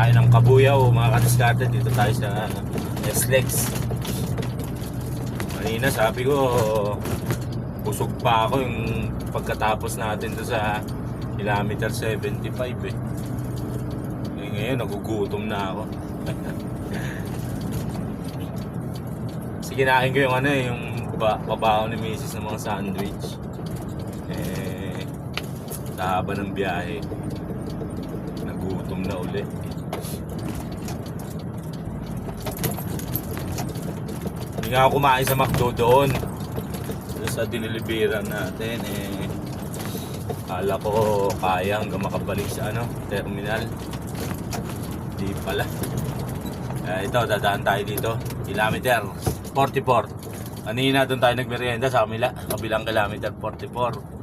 tayo ng kabuyaw mga kadiskarte dito tayo sa SLEX kanina sabi ko busog pa ako yung pagkatapos natin to sa kilometer 75 eh. Eh ngayon nagugutom na ako. Kasi kinain ko yung ano eh yung ba babaho ni Mrs. ng mga sandwich. Eh sa haba ng biyahe nagutom na uli. Hindi nga ako kumain sa McDo doon. Sa diniliberan natin eh. Kala ko kaya hanggang makabalik sa ano terminal. Di pala. Eh, ito dadaan tayo dito. Kilometer 44 kanina doon tayo nagmerienda sa kamila. Kabilang kilometer 44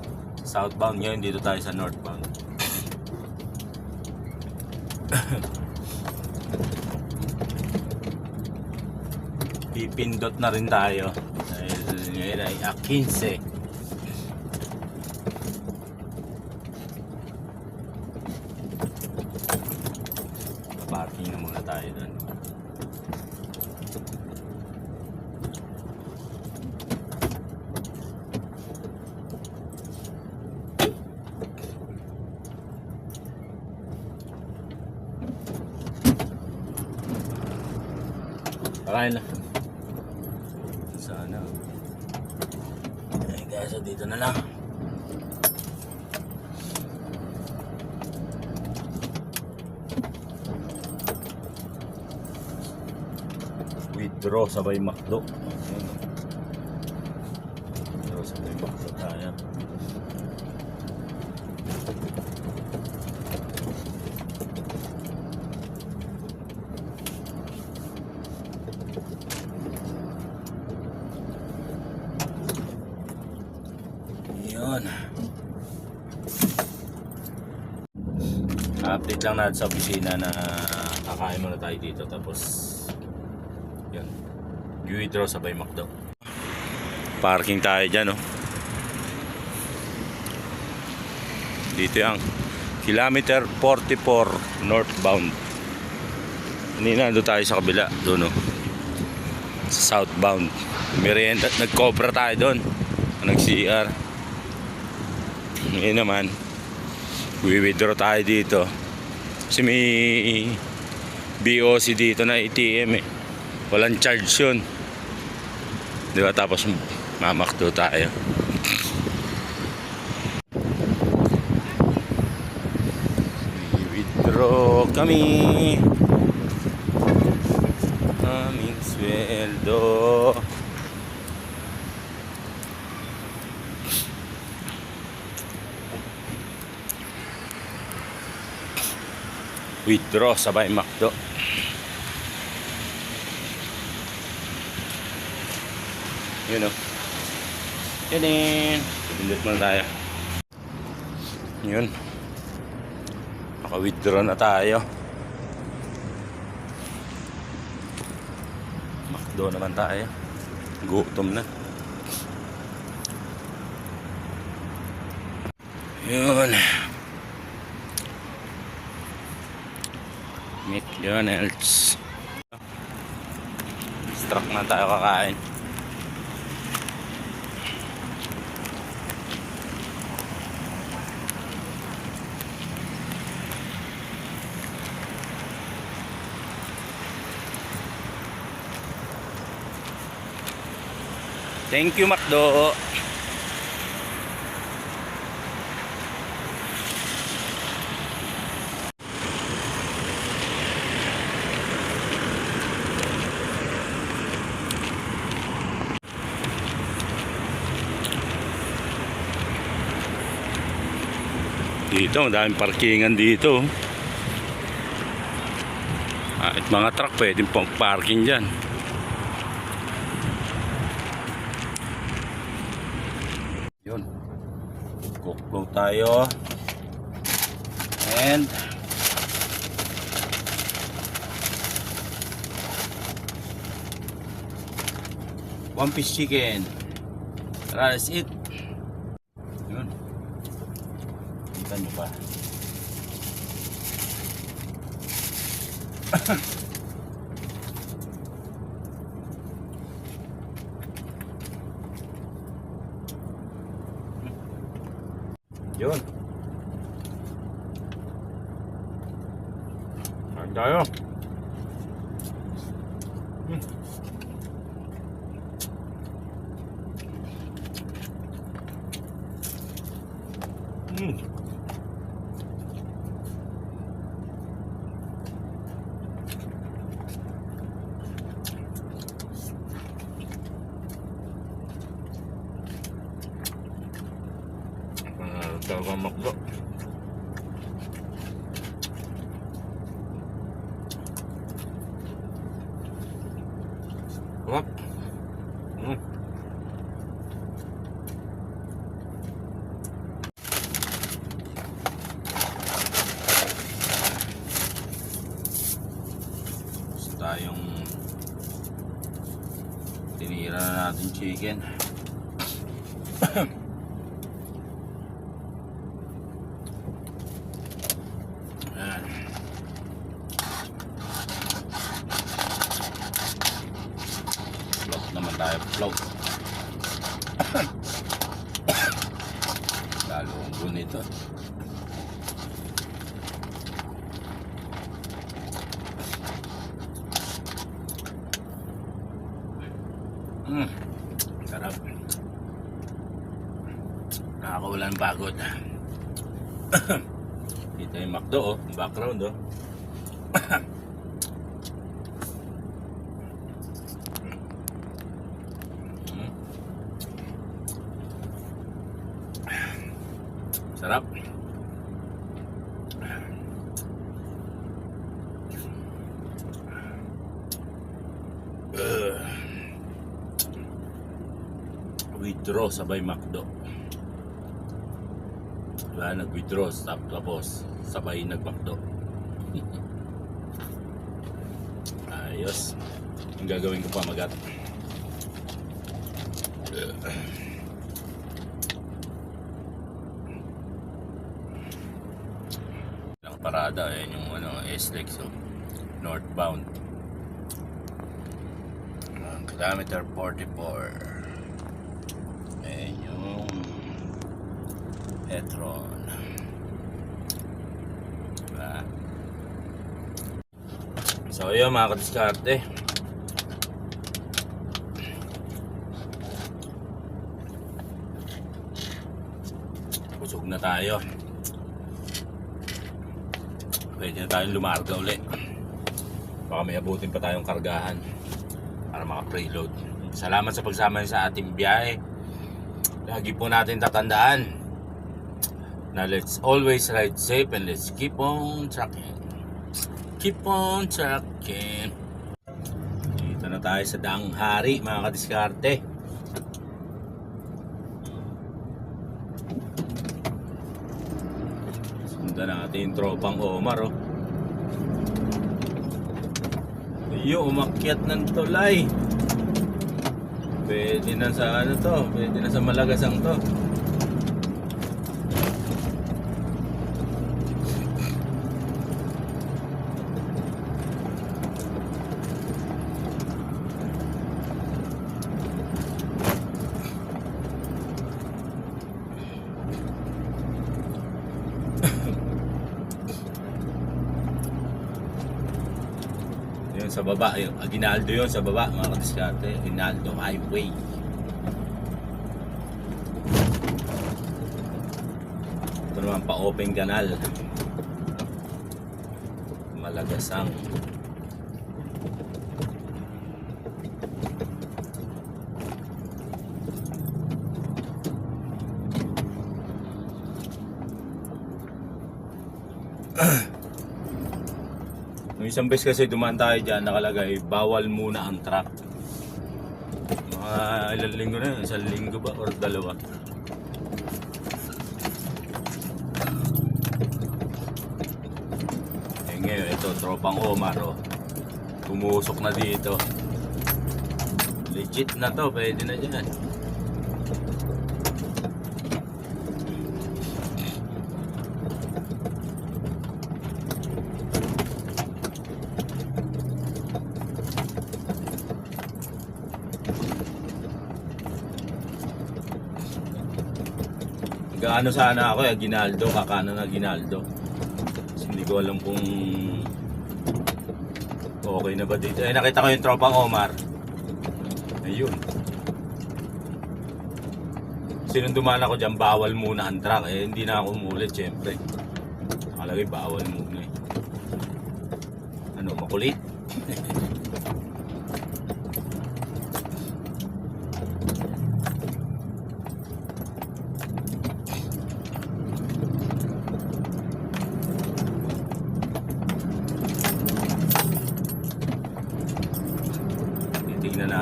southbound ngayon dito tayo sa northbound pipindot na rin tayo. Dahil ngayon ay ah, 15 parking na muna tayo doon Pakain na. Sana. Eh, guys, so dito na lang. Withdraw sabay makdo. Ayan. Withdraw sabay makdo tayo. Yun. Update lang natin sa opisina na kakain muna tayo dito tapos yun. Withdraw sabay McDo. Parking tayo dyan, oh. Dito yung kilometer 44 northbound. Kanina doon tayo sa kabila, doon oh. Sa southbound. Merienda, nag-cobra tayo doon. Nag-CR. Ngayon naman, withdraw tayo dito. Kasi may BOC dito na ATM eh. Walang charge yun. Di ba? Tapos mamakto tayo. Withdraw kami. Withdraw sabay makdo. Yun o. Yun din. Pindot muna tayo. Yun. Naka-withdraw na tayo. Makdo naman tayo. Gutom na. Yun. McDonald's. Struck na tayo kakain. Thank you, Macdo. Dito, madaming parkingan dito. Ah, at mga truck pwedeng pang parking dyan. Yun. Flow tayo. And one piece chicken. Tara, let's eat. Yun. Kita nyo ba? Yun. Kain tayo. Hmm. Hmm. Talagang makdo. Sarap. Mm. Tayong tinira na natin chicken. Ayan. Float naman tayo, float. Lalo ang bonito. Mm, sarap. Nakakawala Kita yung McDo, oh. Background, oh. Sarap. Ugh. Withdraw sabay McDo. Wala nag-withdraw stop tapos sabay nag-McDo. Ayos. Ang gagawin ko pa magat. Ang parada, ayan yung ano, S-Lex, so, northbound. Ang kilometer 44. Petron. Diba? So, yun mga kadiskarte. Busog na tayo. Pwede na tayong lumarga uli. Baka may abutin pa tayong kargahan para maka-preload. Salamat sa pagsama sa ating biyahe. Lagi po natin tatandaan na let's always ride safe and let's keep on trucking. Keep on trucking. Dito na tayo sa Daang mga kadiskarte. Sundan natin yung tropang Omar oh. Iyo, umakyat ng tulay. Pwede na sa ano to, pwede na sa Malagasang to. Yun sa baba, yun. Aguinaldo yun sa baba, mga kadiskarte. Aguinaldo Highway. Ito naman pa open canal. Malagasang. Nung isang beses kasi dumaan tayo dyan, nakalagay, bawal muna ang truck. Mga ilang linggo na yun, isang linggo ba or dalawa. Eh ngayon, ito, tropang Omar, oh. Tumusok na dito. Legit na to, pwede na dyan. Gaano sana ako, eh, Ginaldo, kakano na Ginaldo. Kasi hindi ko alam kung okay na ba dito. Eh, nakita ko yung tropang Omar. Ayun. Sinong dumaan ako dyan, bawal muna ang truck. Eh, hindi na ako umulit, syempre. Nakalagay, bawal muna eh. Ano, makulit?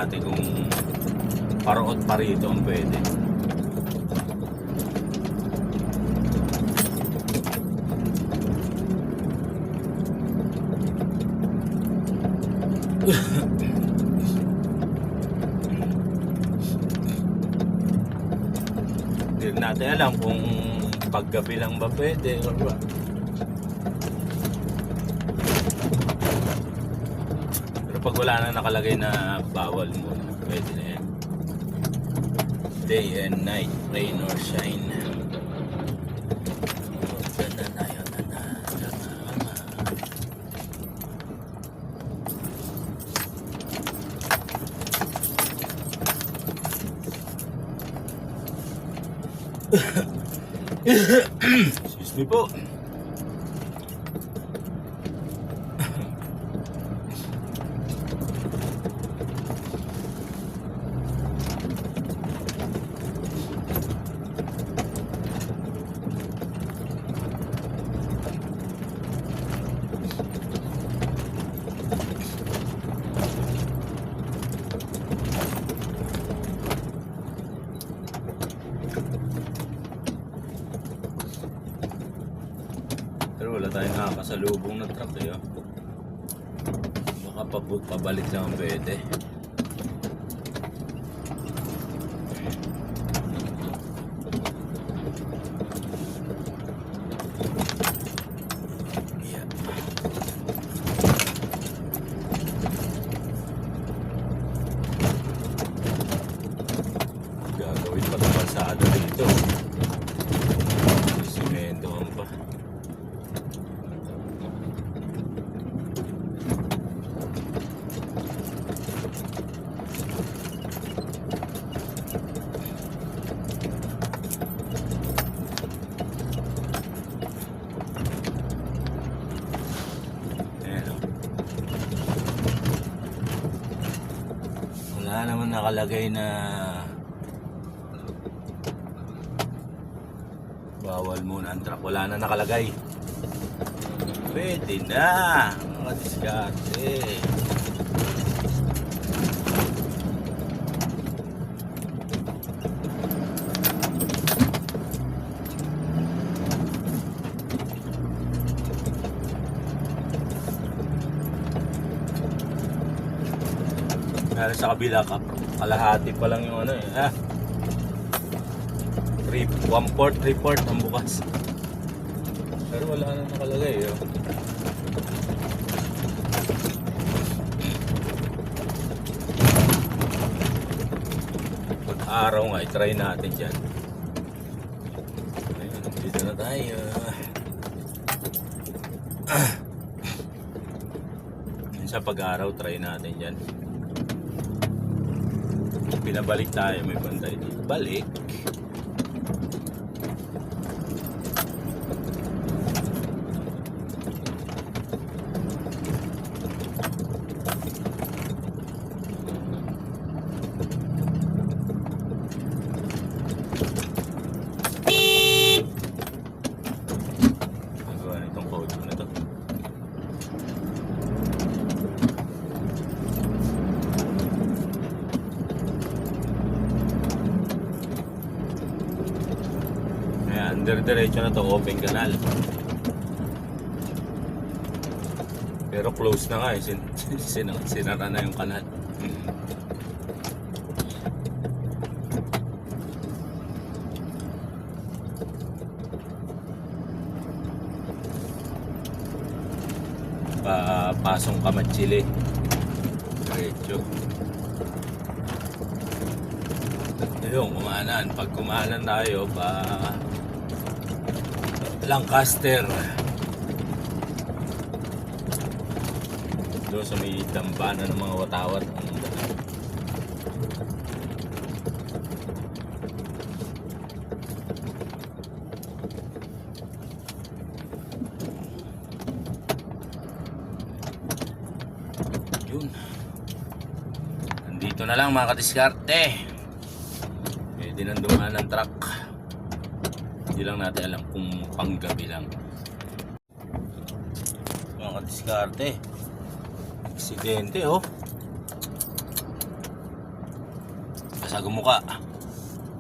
Natin kung paroot pa rito ang pwede. Hindi natin alam kung paggabi lang ba pwede or what. Pero pag wala na nakalagay na bawal muna, pwede na yan. Day and night, rain or shine. Excuse me po. Pero wala tayong nakakasalubong na truck eh. oh. Baka pabalik lang ang pwede. Yeah. Gagawin pa ng kalsada dito. Simento ang pa. Ayan o. Wala naman nakalagay na bawal muna ang truck. Wala na nakalagay. Pwede na. Mga diskarte. Meron sa kabila ka, kalahati pa lang yung ano eh. Ah. Three, one port, three port ang bukas. Pero wala na nakalagay. Oh. Pag araw nga, i-try natin dyan. Ayun, dito na tayo. Sa pag-araw, try natin dyan. Pinabalik tayo, may bantay dito. Balik. Nagawa nitong code na to. Ayan, under diretso na to, open canal. Pero close na nga eh, sin sin sinara na yung kanal. Pa pasong Kamatsili. Diretso. Ayun, kumanan. Pag kumanan tayo, pa Lancaster. Doon sa may dambana ng mga watawat. Ang. Yun. Nandito na lang mga kadiskarte. Pwede nang dumaan ng truck. Hindi lang natin alam kung panggabi lang. Mga kadiskarte. Aksidente oh. Kasag mukha.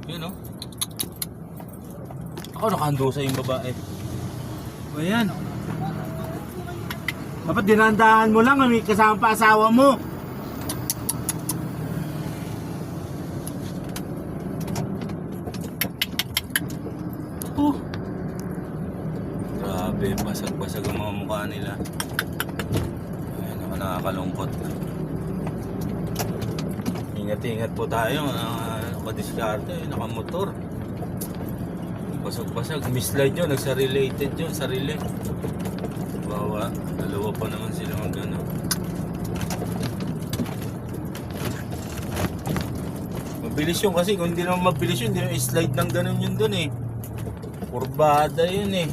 Yun oh. Ako nakahandusa yung babae. O yan. Dapat dinandahan mo lang, kasama pa asawa mo. Oh. Grabe, basag-basag ang mga mukha nila. Ayun, ako nakakalungkot. Ingat-ingat po tayo, uh, kadiskarte, nakamotor. Basag-basag, mislide yun, nagsa-related yun, sarili. Bawa, dalawa pa naman sila mag ano. Mabilis yun kasi kung hindi naman mabilis yun, hindi slide ng ganun yun dun eh. Kurbada yun eh.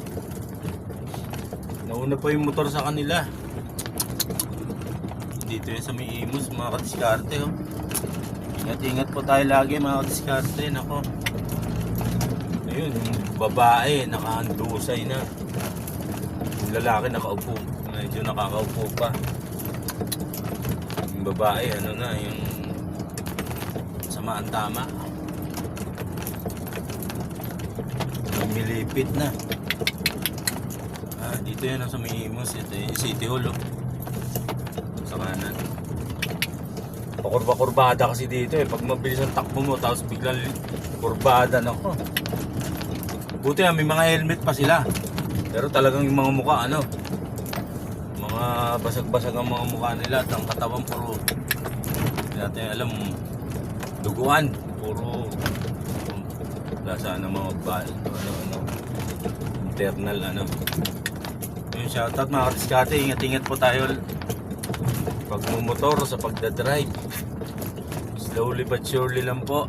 Nauna pa yung motor sa kanila. Dito yun sa may imus, mga kadiskarte oh. Ingat-ingat po tayo lagi mga kadiskarte, nako. Ayun, yung babae, nakahandusay na. Yung lalaki nakaupo, medyo nakakaupo pa. Yung babae, ano na, yung samaan tama. Lumilipit na. Ah, dito yan sa may Imus. Ito yung City Hall. Oh. Pakurba-kurbada kasi dito eh. Pag mabilis ang takbo mo, tapos biglang kurbada na ko. Buti may mga helmet pa sila. Pero talagang yung mga mukha, ano, mga basag-basag ang mga mukha nila at ang katawan puro, hindi natin alam, duguan. Puro, wala sana mga ba, ano, ano, internal, ano. Yung shoutout mga katiskate, ingat-ingat po tayo pag mumotor sa pagdadrive. Slowly but surely lang po.